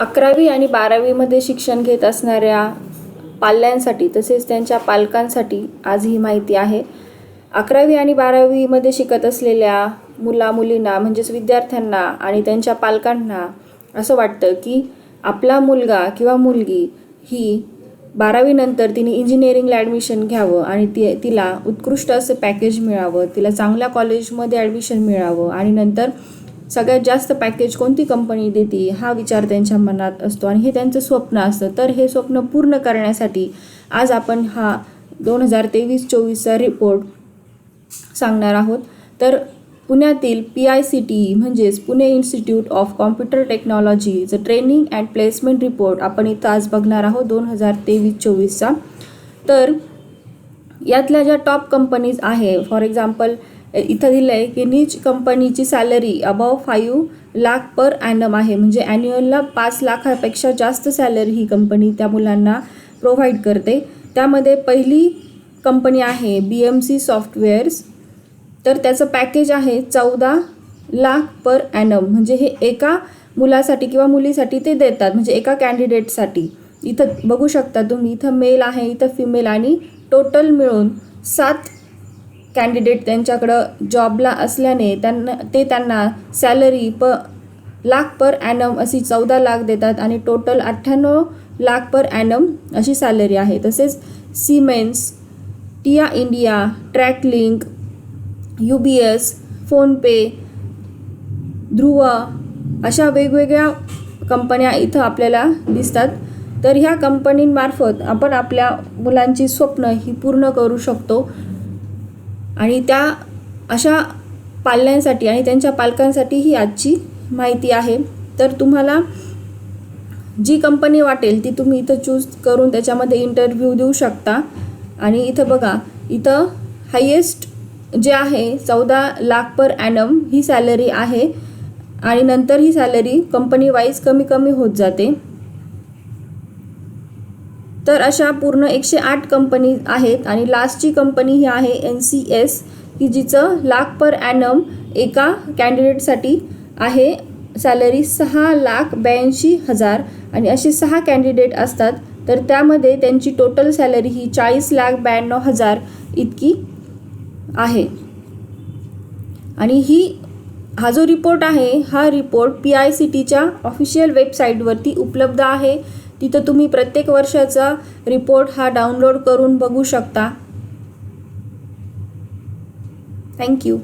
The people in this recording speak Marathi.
अकरावी आणि बारावीमध्ये शिक्षण घेत असणाऱ्या पाल्यांसाठी तसेच त्यांच्या पालकांसाठी आज ही माहिती आहे. अकरावी आणि बारावीमध्ये शिकत असलेल्या मुला मुलींना म्हणजेच विद्यार्थ्यांना आणि त्यांच्या पालकांना असं वाटतं की आपला मुलगा किंवा मुलगी ही बारावीनंतर तिने इंजिनिअरिंगला ॲडमिशन घ्यावं आणि ती तिला उत्कृष्ट असं पॅकेज मिळावं तिला चांगल्या कॉलेजमध्ये ॲडमिशन मिळावं आणि नंतर सगळ्यात जास्त पॅकेज कोणती कंपनी देते हा विचार त्यांच्या मनात असतो. आणि हे त्यांचं स्वप्न असतं. तर हे स्वप्न पूर्ण करण्यासाठी आज आपण हा दोन हजार तेवीस चोवीसचा रिपोर्ट सांगणार आहोत. तर पुण्यातील पी आय सी टी म्हणजेच पुणे इन्स्टिट्यूट ऑफ कॉम्प्युटर टेक्नॉलॉजीचं ट्रेनिंग अँड प्लेसमेंट रिपोर्ट आपण इथं आज बघणार आहोत दोन हजार तेवीस चोवीसचा. तर यातल्या ज्या टॉप कंपनीज आहे फॉर एक्झाम्पल इथं दिलं आहे की नीच कंपनीची salary above five lakh per annum आहे. म्हणजे ॲन्युअलला पाच लाखापेक्षा जास्त सॅलरी ही कंपनी त्या मुलांना प्रोव्हाइड करते. त्यामध्ये पहिली कंपनी आहे बी एम सी सॉफ्टवेअर्स. तर त्याचं पॅकेज आहे चौदा लाख पर ॲनम. म्हणजे हे एका मुलासाठी किंवा मुलीसाठी ते देतात. म्हणजे एका कॅन्डिडेटसाठी. इथं बघू शकता तुम्ही इथं मेल आहे इथं फिमेल आणि टोटल मिळून सात कॅन्डिडेट त्यांच्याकडं जॉबला असल्याने त्यांना ते त्यांना सॅलरी प लाख पर ॲनम अशी चौदा लाख देतात आणि टोटल अठ्ठ्याण्णव लाख पर ॲनम अशी सॅलरी आहे. तसेच सिमेन्स टिया India ट्रॅकलिंक U B S PhonePe Dhruv अशा वेगवेगळ्या कंपन्या इथं आपल्याला दिसतात. तर ह्या कंपनींमार्फत आपण आपल्या मुलांची स्वप्न ही पूर्ण करू शकतो. आणि त्या अशा पाल्यांसाठी आणि त्यांच्या पालकांसाठी ही आजची माहिती आहे. तर तुम्हाला जी कंपनी वाटेल ती तुम्ही इथं चूज करून त्याच्यामध्ये इंटरव्ह्यू देऊ शकता. आणि इथं बघा इथं हायेस्ट जे आहे चौदा लाख पर ॲनम ही सॅलरी आहे. आणि नंतर ही सॅलरी कंपनी वाईज कमी कमी होत जाते. तर अशा पूर्ण एकशे आठ कंपनी आहेत आणि लास्टची कंपनी ही आहे एन सी एस की जिचं लाख पर ॲनम एका कॅन्डिडेटसाठी आहे. सॅलरी सहा लाख ब्याऐंशी हजार आणि असे सहा कॅन्डिडेट असतात. तर त्यामध्ये त्यांची टोटल सॅलरी ही चाळीस लाख ब्याण्णव हजार इतकी आहे. आणि ही हा जो रिपोर्ट आहे हा रिपोर्ट पी आय सी टीच्या ऑफिशियल वेबसाईटवरती उपलब्ध आहे. तिथं तुम्ही प्रत्येक वर्षाचा रिपोर्ट हा डाउनलोड करून बघू शकता. थँक्यू